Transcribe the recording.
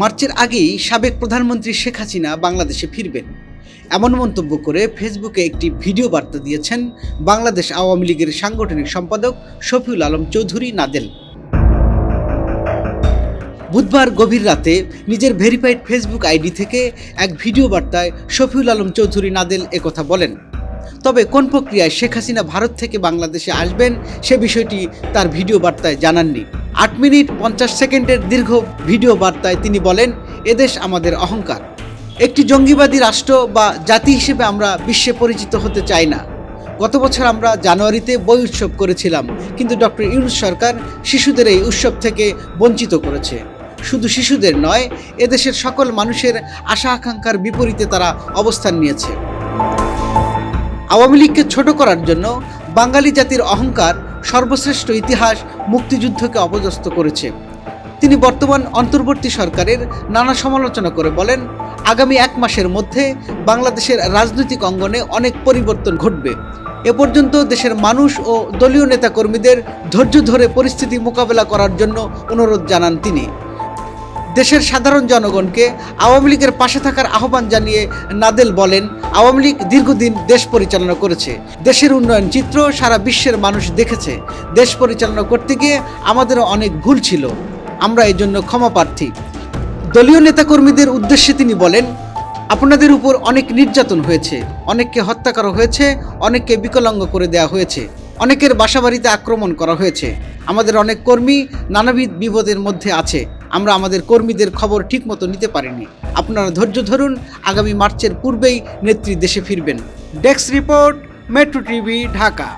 মার্চের আগেই সাবেক প্রধানমন্ত্রী শেখ হাসিনা বাংলাদেশে ফিরবেন। এমন মন্তব্য করে ফেসবুকে একটি ভিডিও বার্তা দিয়েছেন বাংলাদেশ আওয়ামী লীগের সাংগঠনিক সম্পাদক শফিউল আলম চৌধুরী নাদেল। বুধবার গভীর রাতে নিজের ভেরিফাইড ফেসবুক আইডি থেকে এক ভিডিও বার্তায় শফিউল আলম চৌধুরী নাদেল একথা বলেন, তবে কোন প্রক্রিয়ায় শেখ হাসিনা ভারত থেকে বাংলাদেশে আসবেন সে বিষয়টি তার ভিডিও বার্তায় জানাননি। আট মিনিট পঞ্চাশ সেকেন্ডের দীর্ঘ ভিডিও বার্তায় তিনি বলেন, এদেশ আমাদের অহংকার। একটি জঙ্গিবাদী রাষ্ট্র বা জাতি হিসেবে আমরা বিশ্বে পরিচিত হতে চাই না। গত বছর আমরা জানুয়ারিতে বই উৎসব করেছিলাম, কিন্তু ডক্টর ইউনুস সরকার শিশুদের এই উৎসব থেকে বঞ্চিত করেছে। শুধু শিশুদের নয়, এদেশের সকল মানুষের আশা আকাঙ্ক্ষার বিপরীতে তারা অবস্থান নিয়েছে। আওয়ামী লীগকে ছোট করার জন্য বাঙালি জাতির অহংকার সর্বশ্রেষ্ঠ ইতিহাস মুক্তিযুদ্ধকে অপদস্থ করেছে। তিনি বর্তমান অন্তর্বর্তী সরকারের নানা সমালোচনা করে বলেন, আগামী এক মাসের মধ্যে বাংলাদেশের রাজনৈতিক অঙ্গনে অনেক পরিবর্তন ঘটবে। এ পর্যন্ত দেশের মানুষ ও দলীয় নেতাকর্মীদের ধৈর্য ধরে পরিস্থিতি মোকাবেলা করার জন্য অনুরোধ জানান তিনি। দেশের সাধারণ জনগণকে আওয়ামী লীগের পাশে থাকার আহ্বান জানিয়ে নাদেল বলেন, আওয়ামী লীগ দীর্ঘদিন দেশ পরিচালনা করেছে। দেশের উন্নয়ন চিত্র সারা বিশ্বের মানুষ দেখেছে। দেশ পরিচালনা করতে গিয়ে আমাদেরও অনেক ভুল ছিল। আমরা এই জন্য ক্ষমা প্রার্থী। দলীয় নেতাকর্মীদের উদ্দেশ্যে তিনি বলেন, আপনাদের উপর অনেক নির্যাতন হয়েছে, অনেককে হত্যা করা হয়েছে, অনেককে বিকলাঙ্গ করে দেওয়া হয়েছে, অনেকের বাসাবাড়িতে আক্রমণ করা হয়েছে। আমাদের অনেক কর্মী নানাবিধ বিপদের মধ্যে আছে। আমরা আমাদের কর্মীদের খবর ঠিকমতো নিতে পারিনি। আপনারা ধৈর্য ধরুন, আগামী মার্চের পূর্বেই নেত্রী দেশে ফিরবেন। Desk report, metro TV, Dhaka.